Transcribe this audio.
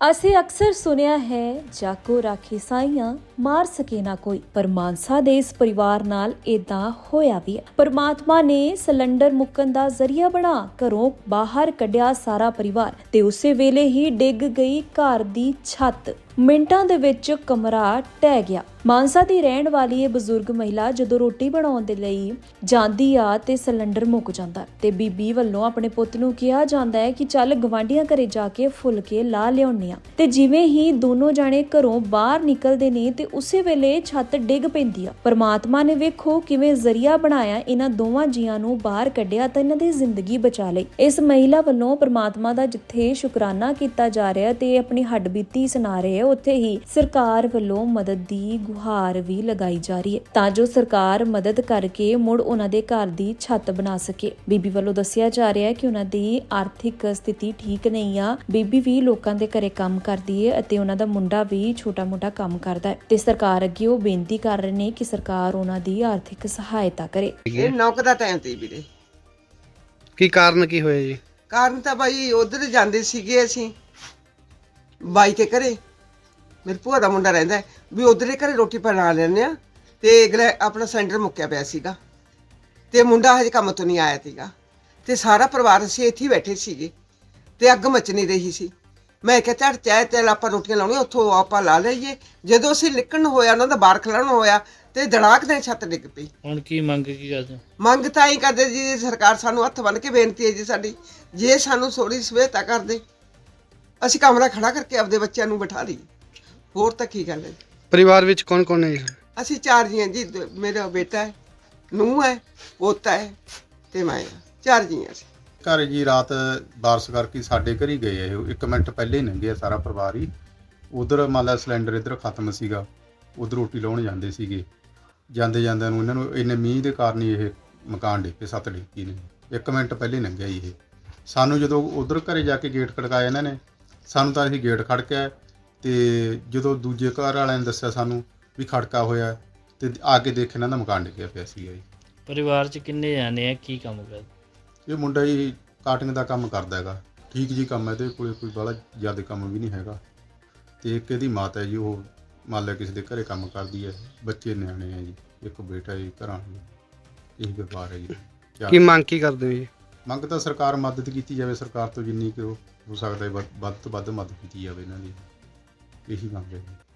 ਅਸੀਂ ਅਕਸਰ ਸੁਣਿਆ ਹੈ, ਜਾਕੋ ਰਾਖੀ ਸਾਈਆਂ, ਮਾਰ ਸਕੇ ਨਾ ਕੋਈ। ਪਰ ਮਾਨਸਾ ਦੇ ਇਸ ਪਰਿਵਾਰ ਨਾਲ ਇਦਾਂ ਹੋਇਆ ਵੀ ਹੈ। ਪਰਮਾਤਮਾ ਨੇ ਸਿਲੰਡਰ ਮੁੱਕਣ ਦਾ ਜ਼ਰੀਆ ਬਣਾ ਘਰੋਂ ਬਾਹਰ ਕੱਢਿਆ ਸਾਰਾ ਪਰਿਵਾਰ ਤੇ ਉਸੇ ਵੇਲੇ ਹੀ ਡਿੱਗ ਗਈ ਘਰ ਦੀ ਛੱਤ। ਮਿੰਟਾਂ ਦੇ ਵਿੱਚ ਕਮਰਾ ਟਹਿ ਗਿਆ। ਮਾਨਸਾ ਦੀ ਰਹਿਣ ਵਾਲੀ ਇਹ ਬਜ਼ੁਰਗ ਮਹਿਲਾ ਜਦੋਂ ਰੋਟੀ ਬਣਾਉਣ ਦੇ ਲਈ ਜਾਂਦੀ ਆ ਤੇ ਸਿਲੰਡਰ ਮੁੱਕ ਜਾਂਦਾ ਤੇ ਬੀਬੀ ਵੱਲੋਂ ਆਪਣੇ ਪੁੱਤ ਨੂੰ ਕਿਹਾ ਜਾਂਦਾ ਹੈ ਕਿ ਚੱਲ ਗਵਾਂਢੀਆਂ ਘਰੇ ਜਾ ਕੇ ਫੁੱਲਕੇ ਲਾ ਲਿਆਉਣੇ ਆ ਤੇ ਜਿਵੇਂ ਹੀ ਦੋਨੋਂ ਜਾਣੇ ਘਰੋਂ ਬਾਹਰ ਨਿਕਲਦੇ ਨੇ ਤੇ ਉਸੇ ਵੇਲੇ ਛੱਤ ਡਿੱਗ ਪੈਂਦੀ ਆ। ਪਰਮਾਤਮਾ ਨੇ ਵੇਖੋ ਕਿਵੇਂ ਜ਼ਰੀਆ ਬਣਾਇਆ ਇਹਨਾਂ ਦੋਵਾਂ ਜੀਆਂ ਨੂੰ ਬਾਹਰ ਕੱਢਿਆ ਤਾਂ ਇਹਨਾਂ ਦੀ ਜ਼ਿੰਦਗੀ ਬਚਾ ਲਈ। ਇਸ ਮਹਿਲਾ ਵੱਲੋਂ ਪਰਮਾਤਮਾ ਦਾ ਜਿੱਥੇ ਸ਼ੁਕਰਾਨਾ ਕੀਤਾ ਜਾ ਰਿਹਾ ਤੇ ਆਪਣੀ ਹੱਡਬੀਤੀ ਸੁਣਾ ਰਹੇ ਉੱਥੇ ਹੀ ਸਰਕਾਰ ਵੱਲੋਂ ਮਦਦ ਦੀ ਗੁਹਾਰ ਵੀ ਲਗਾਈ ਜਾ ਰਹੀ ਹੈ। ਤਾਂ ਜੋ ਸਰਕਾਰ ਮਦਦ ਕਰਕੇ ਮੁੜ ਉਹਨਾਂ ਦੇ ਘਰ ਦੀ ਛੱਤ ਬਣਾ ਸਕੇ। ਬੀਬੀ ਵੱਲੋਂ ਦੱਸਿਆ ਜਾ ਰਿਹਾ ਹੈ ਕਿ ਉਹਨਾਂ ਦੀ ਆਰਥਿਕ ਸਥਿਤੀ ਠੀਕ ਨਹੀਂ ਆ। ਬੀਬੀ ਵੀ ਲੋਕਾਂ ਦੇ ਘਰੇ ਕੰਮ ਕਰਦੀ ਹੈ ਅਤੇ ਉਹਨਾਂ ਦਾ ਮੁੰਡਾ ਵੀ ਛੋਟਾ-ਮੋਟਾ ਕੰਮ ਕਰਦਾ ਹੈ। ਤੇ ਸਰਕਾਰ ਅੱਗੇ ਉਹ ਬੇਨਤੀ ਕਰ ਰਹੇ ਨੇ ਕਿ ਸਰਕਾਰ ਉਹਨਾਂ ਦੀ ਆਰਥਿਕ ਸਹਾਇਤਾ ਕਰੇ। ਇਹ ਨੌਕ ਦਾ ਟਾਈਮ ਤੇ ਵੀਰੇ। ਕੀ ਕਾਰਨ ਕੀ ਹੋਇਆ ਜੀ? ਕਾਰਨ ਤਾਂ ਭਾਈ ਉਧਰ ਜਾਂਦੇ ਸੀਗੇ ਅਸੀਂ। ਬਾਈ ਕੇ ਘਰੇ। ਮੇਰੇ ਭੂਆ ਦਾ ਮੁੰਡਾ ਰਹਿੰਦਾ ਹੈ, ਵੀ ਉਧਰੇ ਘਰੇ ਰੋਟੀ ਬਣਾ ਲੈਂਦੇ ਆ ਤੇ ਅਗਲੇ ਆਪਣਾ ਸਿਲੰਡਰ ਮੁੱਕਿਆ ਪਿਆ ਸੀਗਾ ਤੇ ਮੁੰਡਾ ਹਜੇ ਕੰਮ ਤੋਂ ਨਹੀਂ ਆਇਆ ਸੀਗਾ ਤੇ ਸਾਰਾ ਪਰਿਵਾਰ ਅਸੀਂ ਇੱਥੇ ਹੀ ਬੈਠੇ ਸੀਗੇ ਤੇ ਅੱਗ ਮਚ ਨਹੀਂ ਰਹੀ ਸੀ। ਮੈਂ ਕਿਹਾ ਚੱਲ ਚਾਹ ਚੱਲ ਆਪਾਂ ਰੋਟੀਆਂ ਲਾਉਣੀਆਂ ਉੱਥੋਂ ਆਪਾਂ ਲਾ ਲਈਏ। ਜਦੋਂ ਅਸੀਂ ਨਿਕਲਣ ਹੋਇਆ ਉਹਨਾਂ ਦਾ ਬਾਹਰ ਖਲਾਉਣ ਹੋਇਆ ਤੇ ਧੜਾਕ ਦੇ ਛੱਤ ਡਿੱਗ ਪਈ। ਹੁਣ ਕੀ ਮੰਗ ਕੀ ਕਰਦੇ ਹੋ? ਮੰਗ ਤਾਂ ਹੀ ਕਰਦੇ ਜੀ ਸਰਕਾਰ ਸਾਨੂੰ ਹੱਥ ਬੰਨ ਕੇ ਬੇਨਤੀ ਹੈ ਜੀ ਸਾਡੀ ਜੇ ਸਾਨੂੰ ਥੋੜੀ ਸਵੇਤਾ ਕਰਦੇ ਅਸੀਂ ਕਮਰਾ ਖੜਾ ਕਰਕੇ ਆਪਦੇ ਬੱਚਿਆਂ ਨੂੰ ਬਿਠਾ ਲਈਏ। ਹੋਰ ਤਾਂ ਕੀ ਗੱਲ ਹੈ? ਪਰਿਵਾਰ ਵਿੱਚ ਕੌਣ ਕੌਣ ਹੈ ਜੀ? ਅਸੀਂ ਚਾਰ ਜੀ ਹਾਂ ਜੀ ਦ- ਮੇਰਾ ਬੇਟਾ ਹੈ ਨੂੰਹ ਹੈ ਪੋਤਾ ਹੈ ਤੇ ਮੈਂ ਹਾਂ। ਚਾਰ ਜੀ ਹਾਂ ਅਸੀਂ ਘਰ ਜੀ ਰਾਤ ਬਾਰਸ ਕਰਕੇ ਸਾਡੇ ਘਰ ਹੀ ਗਏ ਇਹ। ਇੱਕ ਮਿੰਟ ਪਹਿਲੇ ਹੀ ਲੰਘੇ ਆ ਸਾਰਾ ਪਰਿਵਾਰ ਹੀ। ਉਧਰ ਮੰਨ ਲਾ ਸਿਲੰਡਰ ਇੱਧਰ ਖਤਮ ਸੀਗਾ ਉਧਰ ਰੋਟੀ ਲਾਉਣ ਜਾਂਦੇ ਸੀਗੇ। ਜਾਂਦੇ ਜਾਂਦਿਆਂ ਨੂੰ ਇਹਨਾਂ ਨੂੰ ਇੰਨੇ ਮੀਂਹ ਦੇ ਕਾਰਨ ਹੀ ਇਹ ਮਕਾਨ ਡਿੱਗੇ ਸੱਤ ਡਿੱਗੀ ਨੇ। ਇੱਕ ਮਿੰਟ ਪਹਿਲੇ ਹੀ ਲੰਘਿਆ ਜੀ ਇਹ। ਸਾਨੂੰ ਜਦੋਂ ਉਧਰ ਘਰੇ ਜਾ ਕੇ ਗੇਟ ਖੜਕਾਇਆ ਇਹਨਾਂ ਨੇ ਸਾਨੂੰ ਤਾਂ ਅਸੀਂ ਗੇਟ ਖੜਕਿਆ। ਤੇ ਜਦੋਂ ਦੂਜੇ ਘਰ ਵਾਲਿਆਂ ਨੇ ਦੱਸਿਆ ਸਾਨੂੰ ਵੀ ਖੜਕਾ ਹੋਇਆ ਤੇ ਆ ਕੇ ਦੇਖ ਇਹਨਾਂ ਦਾ ਮਕਾਨ ਡਿੱਗਿਆ ਪਿਆ ਸੀਗਾ ਜੀ। ਪਰਿਵਾਰ ਚ ਕਿੰਨੇ ਜਾਣੇ ਆ ਕੀ ਕੰਮ ਕਰਦੇ? ਇਹ ਮੁੰਡਾ ਹੀ ਕਾਟਿੰਗ ਦਾ ਕੰਮ ਕਰਦਾ ਹੈਗਾ ਠੀਕ ਜੀ ਕੰਮ ਹੈ ਤੇ ਕੋਲੇ ਕੋਈ ਬੜਾ ਜ਼ਿਆਦਾ ਕੰਮ ਵੀ ਨਹੀਂ ਹੈਗਾ। ਤੇ ਇੱਕ ਇਹਦੀ ਮਾਤਾ ਹੈ ਜੀ ਉਹ ਮੰਨ ਲਿਆ ਕਿਸੇ ਦੇ ਘਰੇ ਕੰਮ ਕਰਦੀ ਹੈ ਬੱਚੇ ਨਿਆਣੇ ਹੈ ਜੀ ਇੱਕ ਬੇਟਾ ਹੈ ਜੀ ਘਰਾਂ ਨੂੰ ਇਹੀ ਵਪਾਰ ਹੈ ਜੀ ਜਾਂ- ਕੀ ਮੰਗ ਕੀ ਕਰਦੇ ਹੋ ਜੀ? ਮੰਗ ਤਾਂ ਸਰਕਾਰ ਮਦਦ ਕੀਤੀ ਜਾਵੇ ਸਰਕਾਰ ਤੋਂ ਜਿੰਨੀ ਕੁ ਹੋ ਸਕਦਾ ਹੈ ਵੱਧ ਵੱਧ ਤੋਂ ਵੱਧ ਮਦਦ ਕੀਤੀ ਜਾਵੇ ਇਹਨਾਂ ਦੀ। ਇਹੀ ਮੰਗ ਹੈ ਜੀ